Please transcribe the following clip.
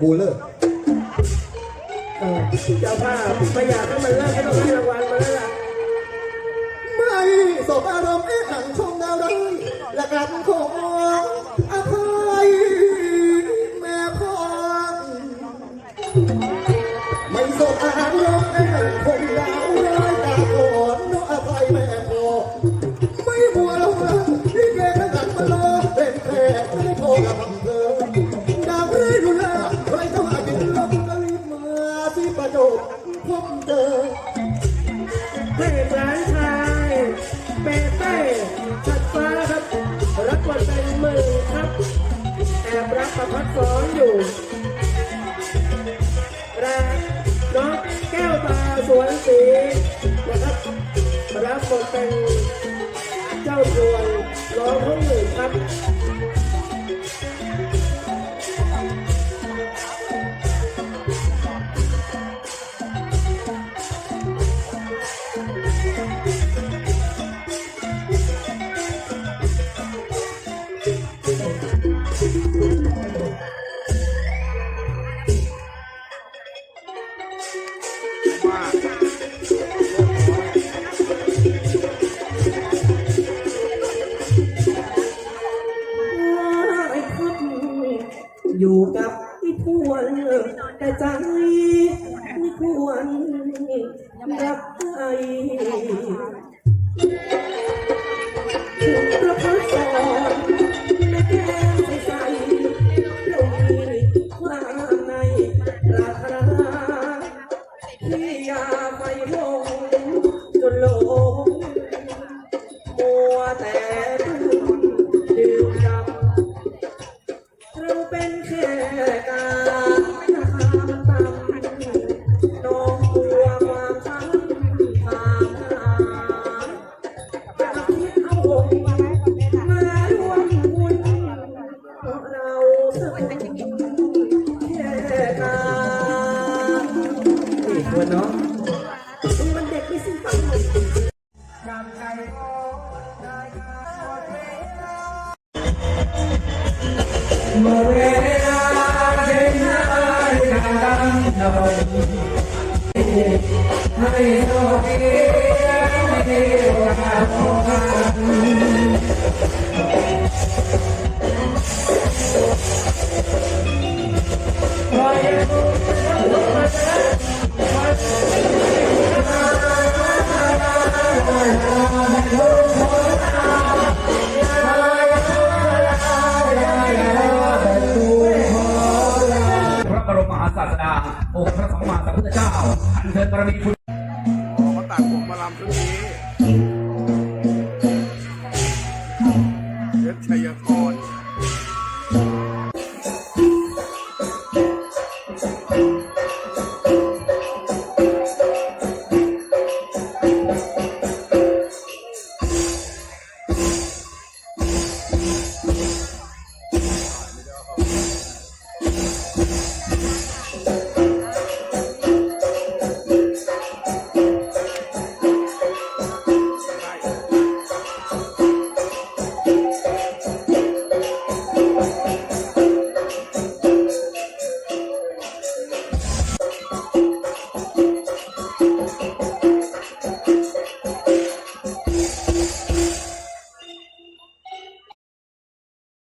กูเลิกเออเจ้าภาพไม่อยากให้มันเลิกให้ต้องให้รางวัลมาแล้วล่ะไม่สบอารมณ์เอ๊ะหนังชมดาวร้ายและกันของ ชัดฟ้าครับ รับบทเป็นมือครับ แอบรักประพัดสอนอยู่และน้องแก้วตาสวนสีนะครับ รับบทเป็นเจ้าดวนร้องของหนึ่งครับ อยู่กับไม่ควรแต่ใจไม่ควรรักใคร เราสกุลแค่กาอีกคนเนาะมันเด็กไม่สิ้นฝันเมื่อเวลาเย็นหน้าดังนอนให้โชคดีให้ดีกว่า ศาสดาองค์พระสัมมาสัมพุทธเจ้าอันเชิญบารมีคุณอ๋อเขาตัดผมมาลำชุดนี้เพชชัย